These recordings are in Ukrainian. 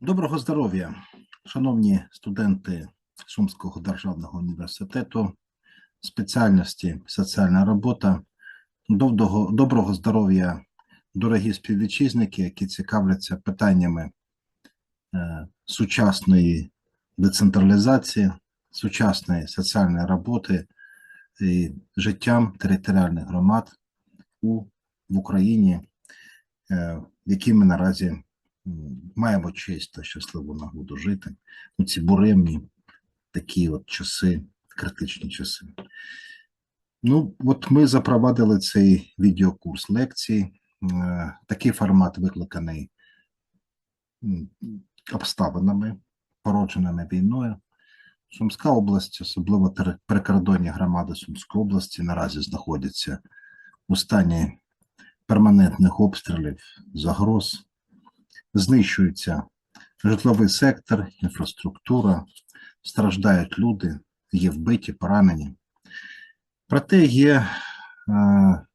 Доброго здоров'я, шановні студенти Сумського державного університету, спеціальності соціальна робота. Доброго, доброго здоров'я, дорогі співвітчизники, які цікавляться питаннями е, сучасної децентралізації, сучасної соціальної роботи і життям територіальних громад у, в Україні, е, в якій ми наразі маємо честь та щасливу нагоду жити у ці буремні такі от часи, критичні часи. Ну, от ми запровадили цей відеокурс лекцій. Е, Такий формат викликаний обставинами, породженими війною. Сумська область, особливо прикордонні громади Сумської області, наразі знаходяться у стані перманентних обстрілів, загроз, знищується житловий сектор, інфраструктура, страждають люди, є вбиті, поранені. Проте є е,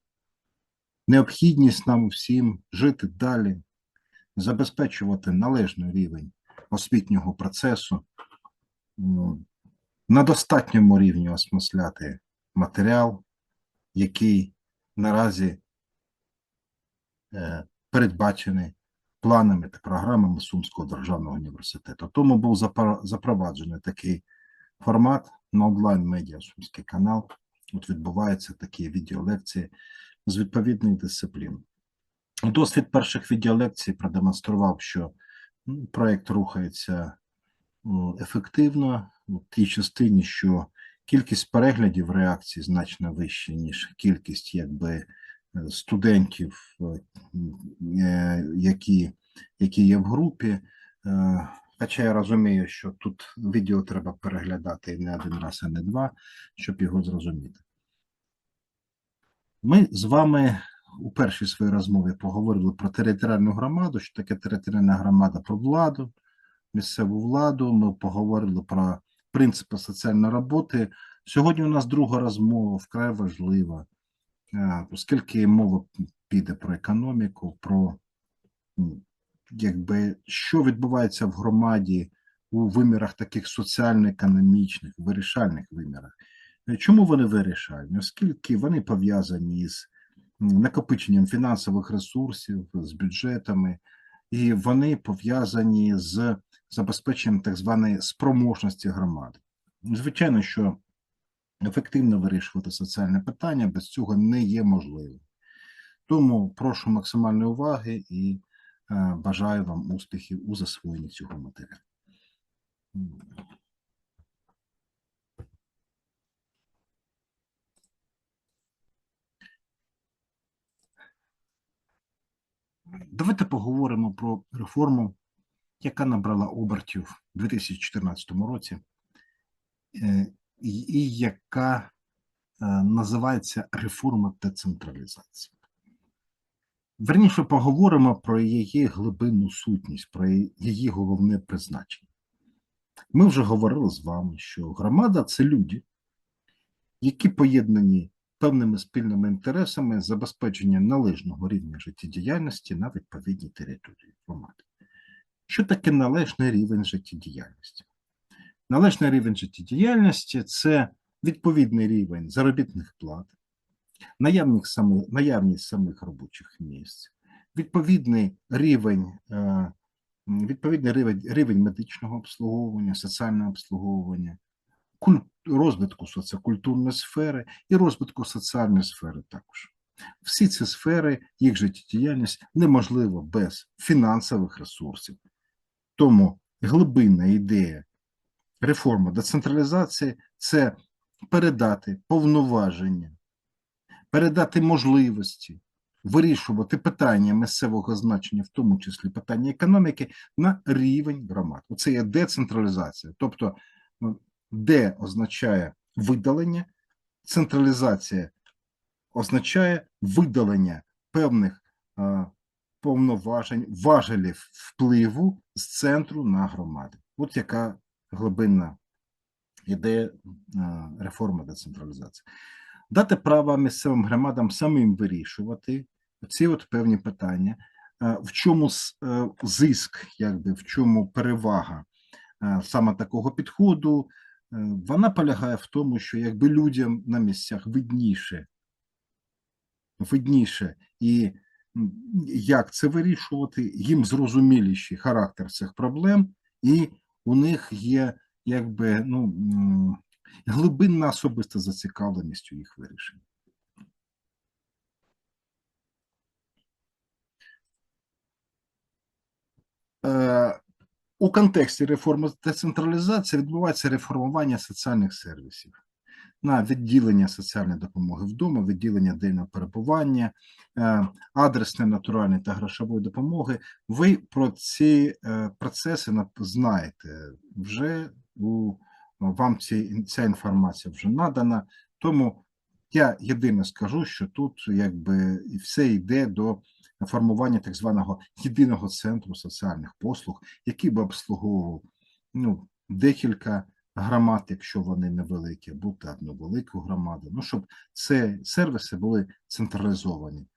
необхідність нам всім жити далі, забезпечувати належний рівень освітнього процесу, на достатньому рівні осмисляти матеріал, який наразі е, передбачений планами та програмами Сумського державного університету. Тому був запроваджений такий формат на онлайн-медіа Сумський канал. От відбуваються такі відеолекції з відповідних дисциплін. Досвід перших відеолекцій продемонстрував, що ну, проект рухається ефективно у тій частині, що кількість переглядів реакцій значно вища, ніж кількість якби студентів, е, е, які, які є в групі. Е, Хоча я розумію, що тут відео треба переглядати не один раз, а не два, щоб його зрозуміти. Ми з вами у першій своїй розмові поговорили про територіальну громаду, що таке територіальна громада про владу, місцеву владу. Ми поговорили про принципи соціальної роботи. Сьогодні у нас друга розмова вкрай важлива, оскільки мова піде про економіку, про якби що відбувається в громаді у вимірах таких соціально-економічних, вирішальних вимірах. Е, Чому вони вирішальні? Оскільки вони пов'язані з накопиченням фінансових ресурсів, з бюджетами, і вони пов'язані з забезпеченням так званої спроможності громади. Звичайно, що ефективно вирішувати соціальне питання без цього не є можливим. Тому прошу максимальної уваги і е, бажаю вам успіхів у засвоєнні цього матеріалу. Давайте поговоримо про реформу, яка набрала обертів у 2014 році, е, і яка е, називається реформа децентралізації. Верніше поговоримо про її глибинну сутність, про її головне призначення. Ми вже говорили з вами, що громада це люди, які поєднані певними спільними інтересами забезпечення належного рівня життєдіяльності на відповідній території громади. Що таке належний рівень життєдіяльності? Належний рівень життєдіяльності це відповідний рівень заробітних плат, наявність самих, наявність самих робочих місць, відповідний рівень, е, відповідний рівень, рівень медичного обслуговування, соціального обслуговування, розвитку соціокультурної сфери і розвитку соціальної сфери також. Всі ці сфери, їх життєдіяльність неможлива без фінансових ресурсів. Тому глибинна ідея реформи децентралізації це передати повноваження, передати можливості вирішувати питання місцевого значення, в тому числі питання економіки, на рівень громад. Оце є децентралізація. Тобто, ну, де означає видалення, централізація означає видалення певних повноважень, важелів впливу з центру на громади. От яка глибинна ідея е, реформи децентралізації. Дати право місцевим громадам самим вирішувати ці от певні питання, Е, В чому е, зиск, якби в чому перевага саме такого підходу? Вона полягає в тому, що якби людям на місцях видніше, видніше і як це вирішувати, їм зрозуміліший характер цих проблем, і у них є якби ну глибинна особиста зацікавленість у їх вирішенні. Е, У контексті реформи децентралізації відбувається реформування соціальних сервісів на відділення соціальної допомоги вдома, відділення денного перебування, е, адресної, натуральної та грошової допомоги. Ви про ці е, процеси знаєте вже у вам ці, ця інформація вже надана. Тому я єдине скажу, що тут якби все йде до формування так званого єдиного центру соціальних послуг, який би обслуговував ну, декілька громад, якщо вони невеликі, та одну велику громаду. Ну, щоб ці сервіси були централізовані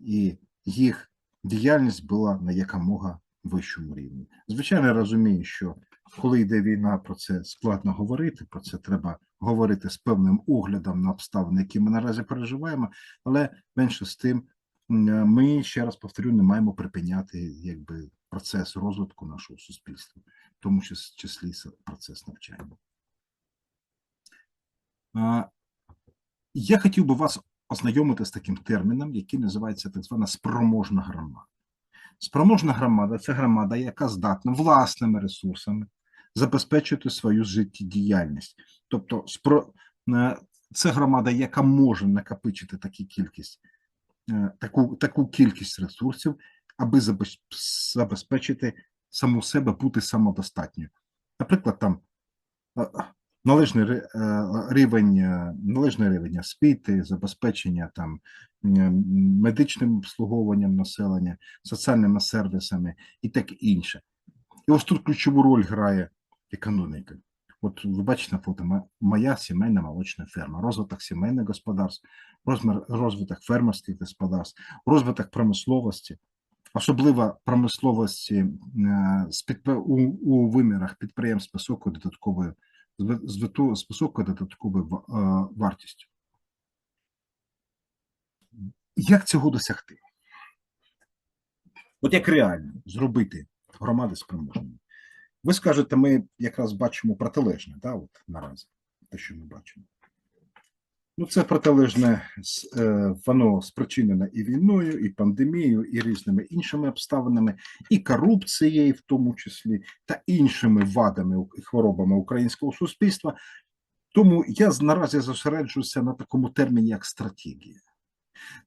і їх діяльність була на якомога вищому рівні. Звичайно, я розумію, що коли йде війна, про це складно говорити. Про це треба говорити з певним оглядом на обставини, які ми наразі переживаємо, але менше з тим, ми ще раз повторю, не маємо припиняти якби процес розвитку нашого суспільства, тому чис- числі процес навчання. Я хотів би вас ознайомити з таким терміном, який називається так звана спроможна громада. Спроможна громада це громада, яка здатна власними ресурсами забезпечити свою життєдіяльність. Тобто, е, це громада, яка може накопичити таку кількість, е, таку, таку кількість ресурсів, аби забезпечити саму себе бути самодостатньою. Наприклад, там належний е, рівень, е, належний рівень освіти, забезпечення там медичним обслуговуванням населення, соціальними сервісами і таке інше. І ось тут ключову роль грає економіка. От ви бачите на фото моя сімейна молочна ферма, розвиток сімейних господарств, розвиток фермерських господарств, розвиток промисловості, особливо промисловості е, з у, у вимірах підприємств з високою додатковою з виту- з високою додатковою е, вартістю. Як цього досягти? От як реально зробити громади спроможними? Ви скажете, ми якраз бачимо протилежне, да, от наразі, те, що ми бачимо. Ну, це протилежне, е, воно спричинене і війною, і пандемією, і різними іншими обставинами, і корупцією, в тому числі, та іншими вадами і хворобами українського суспільства. Тому я наразі зосереджуюся на такому терміні, як стратегія.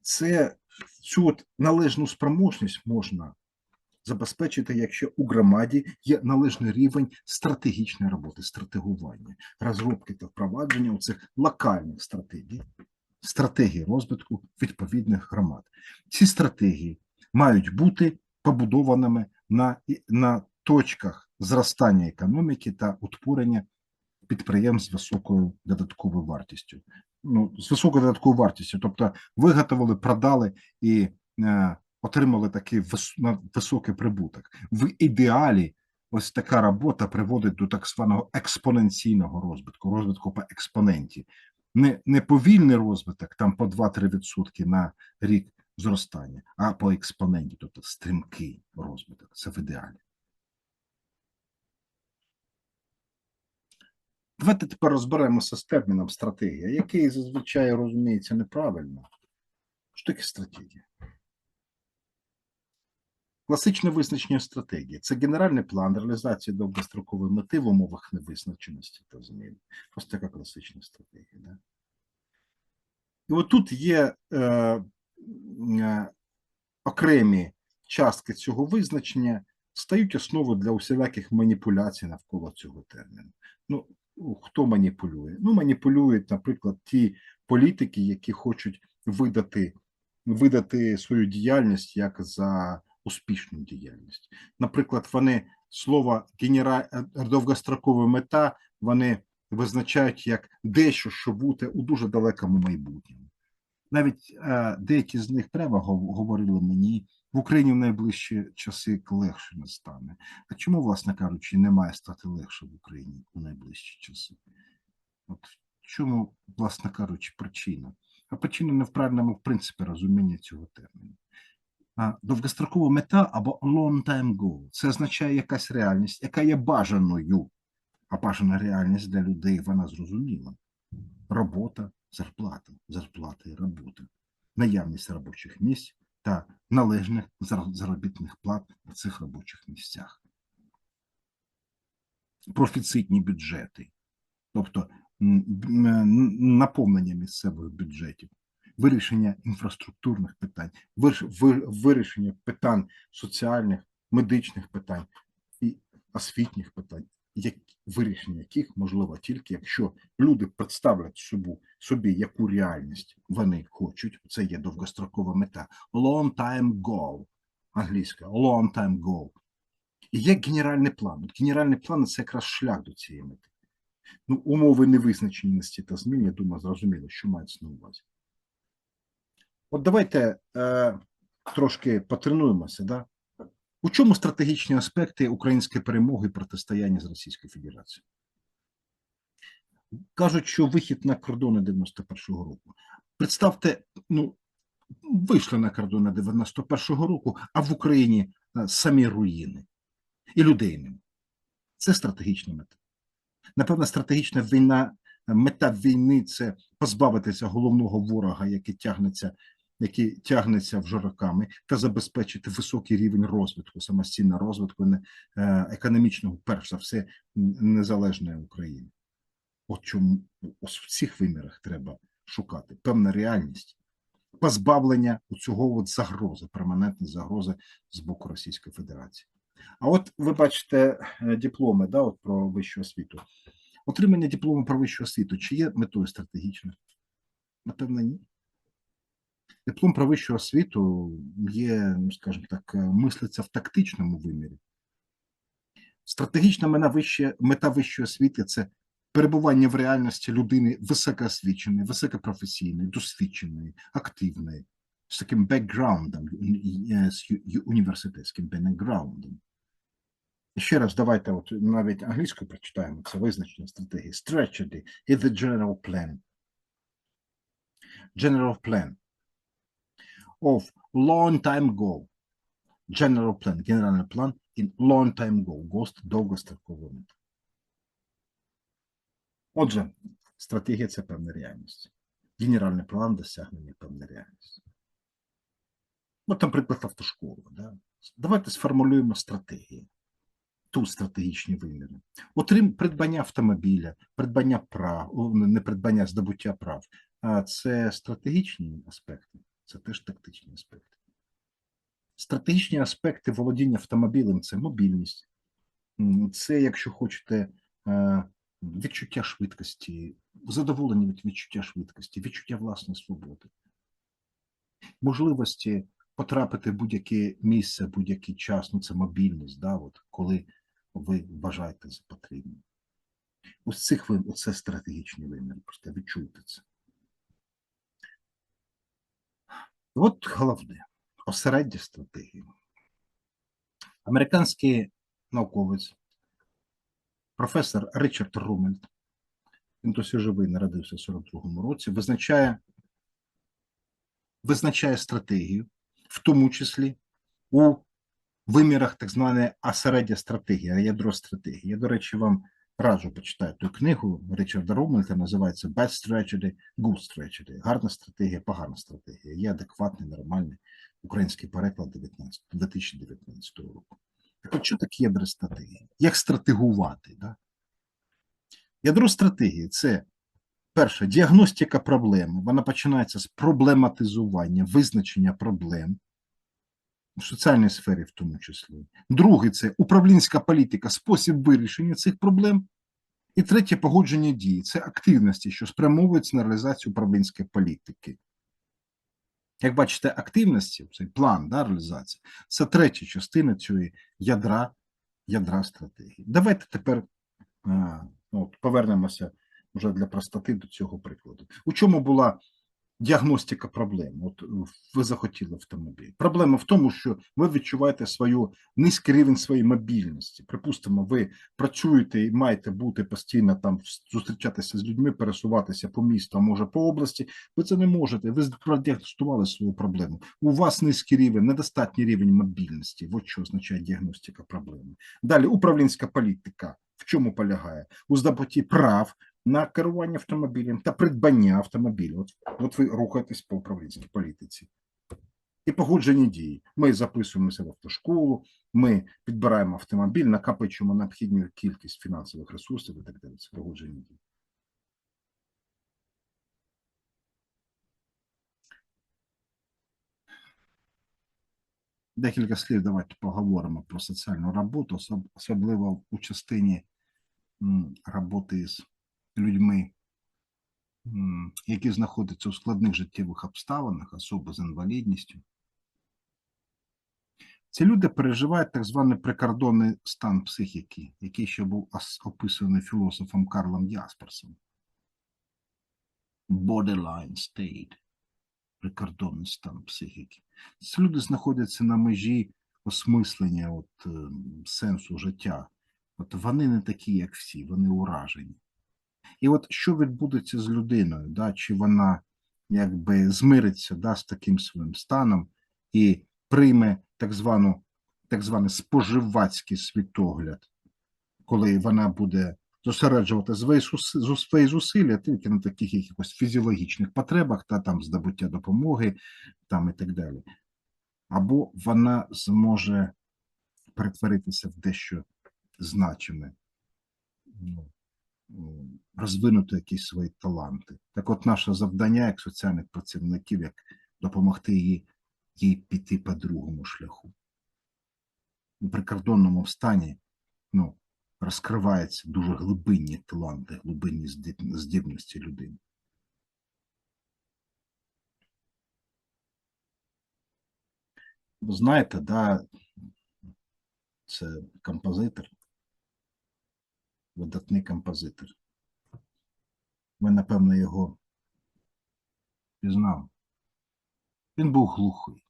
Це цю належну спроможність можна забезпечити, якщо у громаді є належний рівень стратегічної роботи, стратегування, розробки та впровадження у цих локальних стратегій, стратегії розвитку відповідних громад. Ці стратегії мають бути побудованими на, на точках зростання економіки та утворення підприємств з високою додатковою вартістю. Ну, з високою додатковою вартістю, тобто виготовили, продали і е, отримали такий високий прибуток. В ідеалі ось така робота приводить до так званого експоненційного розвитку, розвитку по експоненті. Не, не повільний розвиток, там по 2-3% на рік зростання, а по експоненті, тобто стрімкий розвиток. Це в ідеалі. Давайте тепер розберемося з терміном стратегія, який зазвичай розуміється неправильно. Що таке стратегія? Класичне визначення стратегії це генеральний план реалізації довгострокової мети в умовах невизначеності та змін. Ось така класична стратегія. Да? І отут є е, е, окремі частки цього визначення, стають основою для усіляких маніпуляцій навколо цього терміну. Ну, хто маніпулює? Ну, маніпулюють, наприклад, ті політики, які хочуть видати, видати свою діяльність як за успішну діяльність. Наприклад, вони слово генера... довгострокова мета вони визначають як дещо, що буде у дуже далекому майбутньому. Навіть е, деякі з них гов- говорили мені, в Україні в найближчі часи легше не стане. А чому, власне кажучи, не має стати легше в Україні у найближчі часи? От чому, власне кажучи, причина? А причина не в правильному, в принципі, розумінні цього терміну. А довгострокова мета або long time goal – це означає якась реальність, яка є бажаною. А бажана реальність для людей вона зрозуміла. Робота, зарплата, зарплата і робота, наявність робочих місць та належних заробітних плат на цих робочих місцях. Профіцитні бюджети, тобто наповнення місцевих бюджетів, вирішення інфраструктурних питань, вирішення питань соціальних, медичних питань і освітніх питань, вирішення яких можливо тільки якщо люди представлять собі, собі яку реальність вони хочуть. Це є довгострокова мета. Long time goal, англійська, long time goal. І є генеральний план. Генеральний план це якраз шлях до цієї мети. Ну, умови невизначеності та змін, я думаю, зрозуміло, що мається на увазі. От давайте е, трошки потренуємося. Да? У чому стратегічні аспекти української перемоги і протистояння з Російською Федерацією? Кажуть, що вихід на кордони 91-го року. Представте, ну, вийшли на кордони 91-го року, а в Україні е, самі руїни і людей нема. Це стратегічна мета. Напевно, стратегічна війна, мета війни це позбавитися головного ворога, який тягнеться, який тягнеться вже роками, та забезпечити високий рівень розвитку, самостійного розвитку е, економічного, перш за все, незалежної України. От чому ось в цих вимірах треба шукати певна реальність, позбавлення у цього от загрози, перманентної загрози з боку Російської Федерації. А от ви бачите е, дипломи да, от про вищу освіту. Отримання диплому про вищу освіту чи є метою стратегічною? Напевно, ні. Диплом про вищу освіту є, ну, скажімо так, е, мислиться в тактичному вимірі. Стратегічна мета, вище, мета вищої освіти це перебування в реальності людини високоосвіченої, високопрофесійної, досвідченої, активної, з таким бекграундом, е, з університетським бекграундом. Ще раз давайте от навіть англійською прочитаємо це визначення стратегії. Strategy is the general plan. General plan of long time goal. General plan, генеральний план in long time goal, гост довгострокового мета. Отже, стратегія це певна реальність. Генеральний план досягнення певної реальності. От, наприклад, автошкола. Да? Давайте сформулюємо стратегію. Тут стратегічні виміри. Отрим придбання автомобіля, придбання прав, не придбання, здобуття прав. А це стратегічні аспекти, це теж тактичні аспекти. Стратегічні аспекти володіння автомобілем це мобільність, це, якщо хочете, е, відчуття швидкості, задоволення від відчуття швидкості, відчуття власної свободи, можливості потрапити в будь-яке місце, будь-який час, ну це мобільність, да, от, коли ви вважаєте за потрібне. Ось цих ви, оце стратегічні виміри, просто відчуйте це. От головне, осереддя стратегії. Американський науковець, професор Ричард Румельт, він досі живий, народився в 42-му році, визначає, визначає стратегію, в тому числі у вимірах так званої осереддя стратегії, ядро стратегії. Я, до речі, вам раджу почитати ту книгу Ричарда Румельта, називається Bad Strategy, Good Strategy. Гарна стратегія, погана стратегія. Є адекватний, нормальний український переклад 19, 2019 року. Так от що таке ядро стратегії? Як стратегувати? Да? Ядро стратегії це перше діагностика проблеми. Вона починається з проблематизування, визначення проблем в соціальній сфері, в тому числі. Друге це управлінська політика, спосіб вирішення цих проблем. І третє погодження дій це активності, що спрямовуються на реалізацію управлінської політики. Як бачите, активності, цей план да, реалізації, це третя частина цієї ядра, ядра стратегії. Давайте тепер а, от, повернемося вже для простоти до цього прикладу. У чому була діагностика проблем. От е, ви захотіли автомобіль. Проблема в тому, що ви відчуваєте свою низький рівень своєї мобільності. Припустимо, ви працюєте і маєте бути постійно там зустрічатися з людьми, пересуватися по місту, а може по області. Ви це не можете. Ви продіагностували свою проблему. У вас низький рівень, недостатній рівень мобільності. От що означає діагностика проблеми. Далі управлінська політика. В чому полягає? У здобутті прав на керування автомобілем та придбання автомобіля. От, от ви рухаєтесь по управлінській політиці. І погоджені дії. Ми записуємося в автошколу, ми підбираємо автомобіль, накопичуємо необхідну кількість фінансових ресурсів і так далі. Це погоджені дії. Декілька слів давайте поговоримо про соціальну роботу, особливо у частині роботи з людьми, які знаходяться у складних життєвих обставинах, особи з інвалідністю. Ці люди переживають так званий прикордонний стан психіки, який ще був описаний філософом Карлом Ясперсом. Borderline state, прикордонний стан психіки. Ці люди знаходяться на межі осмислення от, ем, сенсу життя. От вони не такі, як всі, вони уражені. І от що відбудеться з людиною, да? чи вона якби змириться да, з таким своїм станом і прийме так, звану, так званий споживацький світогляд, коли вона буде зосереджувати свої зус- зу- свої зусилля тільки на таких якихось фізіологічних потребах та там здобуття допомоги там і так далі. Або вона зможе перетворитися в дещо значиме, ну, розвинути якісь свої таланти. Так от наше завдання як соціальних працівників, як допомогти їй, їй піти по другому шляху. У прикордонному стані ну, розкриваються дуже глибинні таланти, глибинні здібності людини. Ви знаєте, да, це композитор, видатний композитор. Ви, напевно, його пізнав. Він був глухий.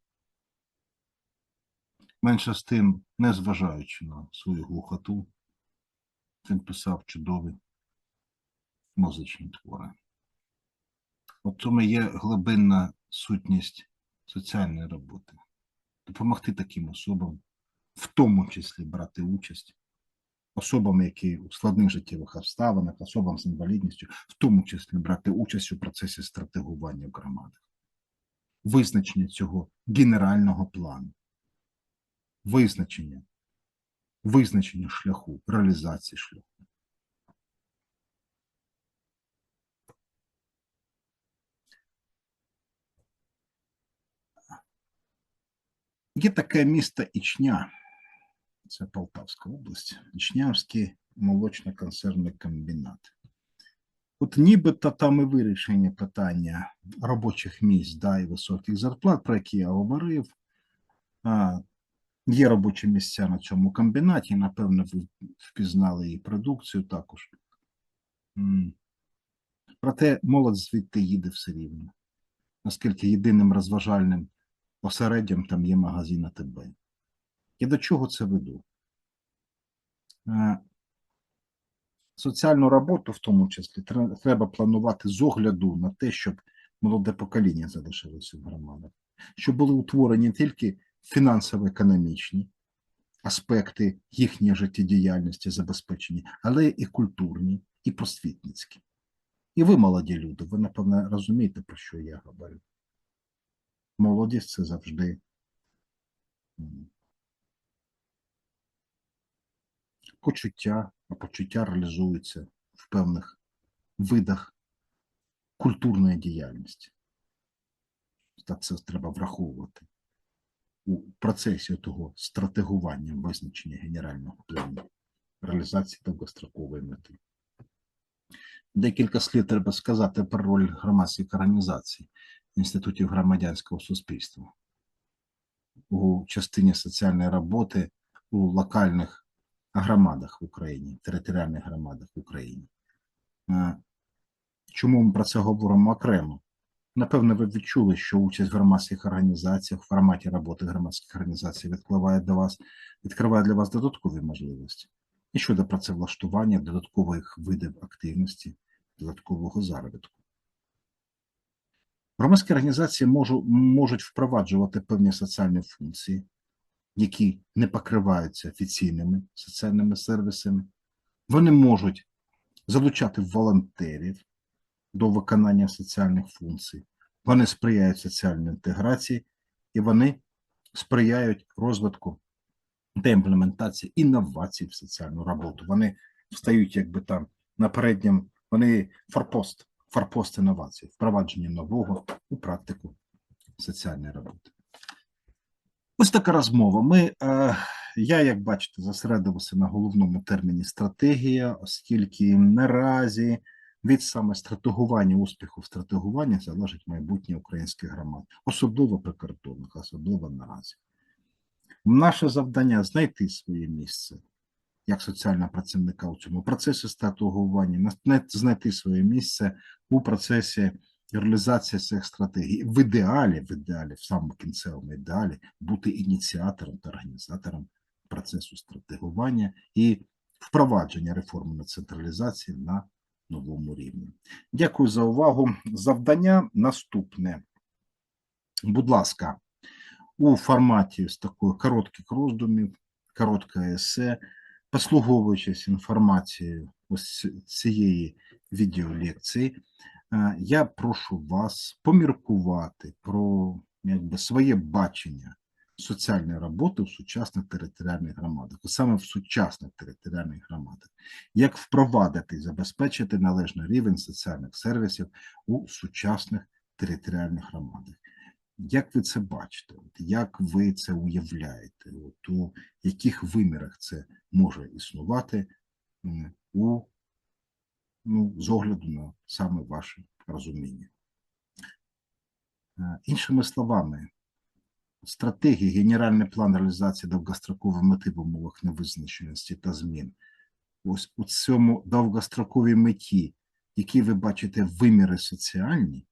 Менше з тим, незважаючи на свою глухоту, він писав чудові музичні твори. От цьому є глибинна сутність соціальної роботи. Допомогти таким особам, в тому числі брати участь, особам, які у складних життєвих обставинах, особам з інвалідністю, в тому числі брати участь у процесі стратегування в громадах, визначення цього генерального плану, визначення, визначення шляху, реалізації шляху. Є таке місто Ічня, це Полтавська область, Ічнявський молочно-консервний комбінат. От нібито там і вирішення питання робочих місць да, і високих зарплат, про які я говорив. А, є робочі місця на цьому комбінаті, напевно, ви впізнали її продукцію також. Проте молодь звідти їде все рівно, оскільки єдиним розважальним осереддям там є магазин АТБ. І до чого це веду? Е, Соціальну роботу, в тому числі, треба планувати з огляду на те, щоб молоде покоління залишилося в громадах, щоб були утворені тільки фінансово-економічні аспекти їхньої життєдіяльності забезпечені, але і культурні, і просвітницькі. І ви, молоді люди, ви, напевно, розумієте, про що я говорю. Молодість це завжди почуття, а почуття реалізуються в певних видах культурної діяльності. Так це треба враховувати у процесі того стратегування визначення генерального плану реалізації довгострокової мети. Декілька слів треба сказати про роль громадських організацій, інститутів громадянського суспільства у частині соціальної роботи у локальних громадах в Україні, територіальних громадах в Україні. Е, Чому ми про це говоримо окремо? Напевно, ви відчули, що участь в громадських організаціях в форматі роботи громадських організацій відкриває для вас, відкриває для вас додаткові можливості і щодо працевлаштування, додаткових видів активності, додаткового заробітку. Громадські організації можу, можуть впроваджувати певні соціальні функції, які не покриваються офіційними соціальними сервісами. Вони можуть залучати волонтерів до виконання соціальних функцій. Вони сприяють соціальній інтеграції і вони сприяють розвитку та імплементації інновацій в соціальну роботу. Вони встають якби там на передньому, вони форпост, форпост інновацій, впровадження нового у практику соціальної роботи. Ось така розмова. Ми, е, я, як бачите, зосередився на головному терміні стратегія, оскільки наразі від саме стратегування успіху в стратегуванні залежить майбутнє українських громад, особливо прикордонних, особливо наразі. Наше завдання знайти своє місце як соціального працівника у цьому процесі стратегування, на- на- знайти своє місце у процесі реалізації цих стратегій. В ідеалі, в ідеалі, в самому кінцевому ідеалі, бути ініціатором та організатором процесу стратегування і впровадження реформи на централізації на новому рівні. Дякую за увагу. Завдання наступне. Будь ласка, у форматі з такої коротких роздумів, коротке есе, послуговуючись інформацією ось цієї відеолекції, я прошу вас поміркувати про якби, своє бачення соціальної роботи в сучасних територіальних громадах, саме в сучасних територіальних громадах, як впровадити і забезпечити належний рівень соціальних сервісів у сучасних територіальних громадах. Як ви це бачите? Як ви це уявляєте? От у яких вимірах це може існувати у ну, з огляду на саме ваше розуміння? Е, Іншими словами, стратегія, генеральний план реалізації довгострокової мети в умовах невизначеності та змін. Ось у цьому довгостроковій меті, які ви бачите виміри соціальні,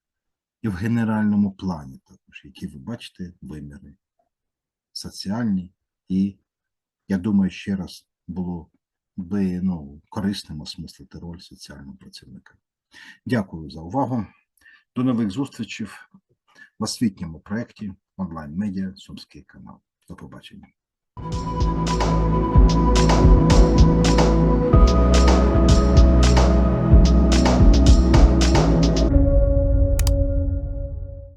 і в генеральному плані також, які ви бачите виміри соціальні, і я думаю, ще раз було би ну, корисним осмислити роль соціального працівника. Дякую за увагу. До нових зустрічей в освітньому проєкті онлайн-медіа Сумський канал. До побачення.